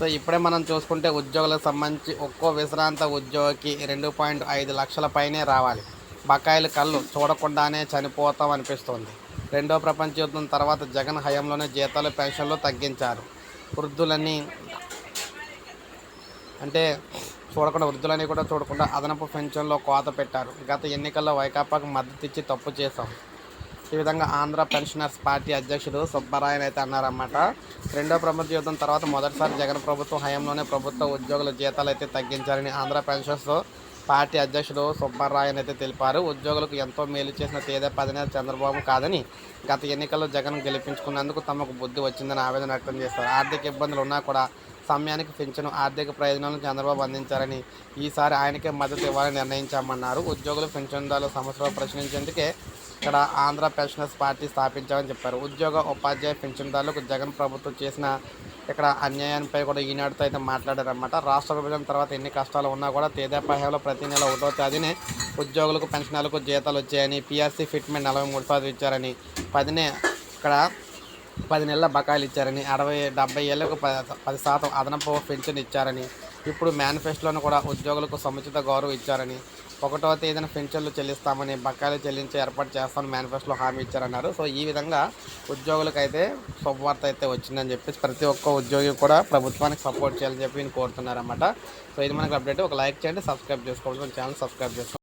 So ఇప్పుడే మనం చూసుకుంటే ఉద్యోగులకు సంబంధించి ఒక్కో విశ్రాంత ఉద్యోగికి రెండు పాయింట్ ఐదు లక్షల పైనే రావాలి. బకాయిల కళ్ళు చూడకుండానే చనిపోతాం అనిపిస్తోంది. రెండో ప్రపంచ యుద్ధం తర్వాత జగన్ హయాంలోనే జీతాలు పెన్షన్లు తగ్గించారు. వృద్ధులని అంటే చూడకుండా వృద్ధులని కూడా చూడకుండా అదనపు పెన్షన్లో కోత పెట్టారు. గత ఎన్నికల్లో వైకాపాకు మద్దతు ఇచ్చి తప్పు చేశాం. ఈ విధంగా ఆంధ్ర పెన్షనర్స్ పార్టీ అధ్యక్షుడు సుబ్బరాయన్ అయితే అన్నారన్నమాట. రెండో ప్రపంచ యుద్ధం తర్వాత మొదటిసారి జగన్ ప్రభుత్వం హయాంలోనే ప్రభుత్వ ఉద్యోగుల జీతాలు అయితే తగ్గించారని ఆంధ్ర పెన్షనర్స్ పార్టీ అధ్యక్షుడు సుబ్బరాయన్ అయితే తెలిపారు. ఉద్యోగులకు ఎంతో మేలు చేసిన తేదే పదినేత చంద్రబాబు కాదని గత ఎన్నికల్లో జగన్ గెలిపించుకున్నందుకు తమకు బుద్ధి వచ్చిందని ఆవేదన వ్యక్తం చేశారు. ఆర్థిక ఇబ్బందులు ఉన్నా కూడా సమయానికి పెంచను ఆర్థిక ప్రయోజనాలను చంద్రబాబు అందించారని ఈసారి ఆయనకే మద్దతు ఇవ్వాలని నిర్ణయించామన్నారు. ఉద్యోగులు పెన్షన్దారుల సమస్యలు ప్రశ్నించేందుకే ఇక్కడ ఆంధ్ర పెన్షనర్స్ పార్టీ స్థాపించామని చెప్పారు. ఉద్యోగ ఉపాధ్యాయ పెన్షన్దారులకు జగన్ ప్రభుత్వం చేసిన ఇక్కడ అన్యాయంపై కూడా ఈనాడుతో అయితే మాట్లాడారన్నమాట. రాష్ట్ర విభజన తర్వాత ఎన్ని కష్టాలు ఉన్నా కూడా తేదేపా ప్రతి నెల ఒకటో తేదీనే ఉద్యోగులకు పెన్షనర్లకు జీతాలు వచ్చాయని పిఆర్సీ ఫిట్మెంట్ నలభై మూడు శాతం ఇచ్చారని పదినే ఇక్కడ పది నెలల బకాయిలు ఇచ్చారని అరవై డెబ్బై ఏళ్ళకు పది శాతం అదనపు పెన్షన్ ఇచ్చారని ఇప్పుడు మేనిఫెస్టోను కూడా ఉద్యోగులకు సముచిత గౌరవం ఇచ్చారని ఒకటో తేదీన పెన్షన్లు చెల్లిస్తామని బకాయిలు చెల్లించి ఏర్పాటు చేస్తామని మేనిఫెస్టోలో హామీ ఇచ్చారన్నారు. సో ఈ విధంగా ఉద్యోగులకైతే శుభవార్త అయితే వచ్చిందని చెప్పేసి ప్రతి ఒక్క ఉద్యోగి కూడా ప్రభుత్వానికి సపోర్ట్ చేయాలని చెప్పి నేను కోరుతున్నారన్నమాట. సో ఇది మనకు అప్డేట్. ఒక లైక్ చేయండి సబ్స్క్రైబ్ చేసుకోవాలి మన ఛానల్ సబ్స్క్రైబ్ చేసుకోండి